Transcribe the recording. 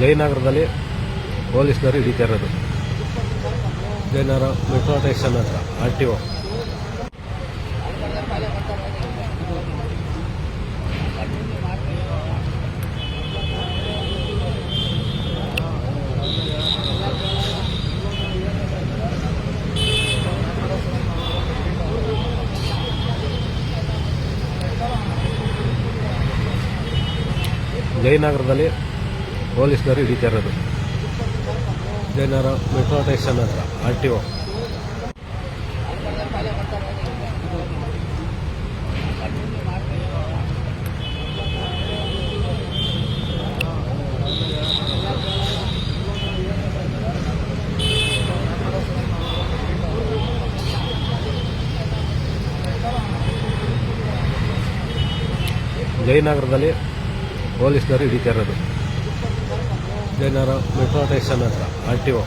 ಜಯನಗರದಲ್ಲಿ ಪೊಲೀಸ್ನವರು ಹಿಡಿತಾ ಇರೋದು ಜಯನಗರ ಮೆಟ್ರೋ ಸ್ಟೇಷನ್ ಹತ್ರ ಆರ್ ಟಿ ಒ. ಜಯನಗರದಲ್ಲಿ ಪೊಲೀಸ್ನವರು ಹಿಡಿತಾ ಇರೋದು ಜಯನಗರ ಮೆಟ್ರೋ ಸ್ಟೇಷನ್ ಹತ್ರ ಆರ್ ಟಿ ಒ. ಜಯನಗರದಲ್ಲಿ ಪೊಲೀಸ್ನವರು ಹಿಡಿತಾ ಇರೋದು ಜಯನಗರ ಮೆಟ್ರೋ ಸ್ಟೇಷನ್ ಹತ್ರ ಆರ್ ಟಿ ಒ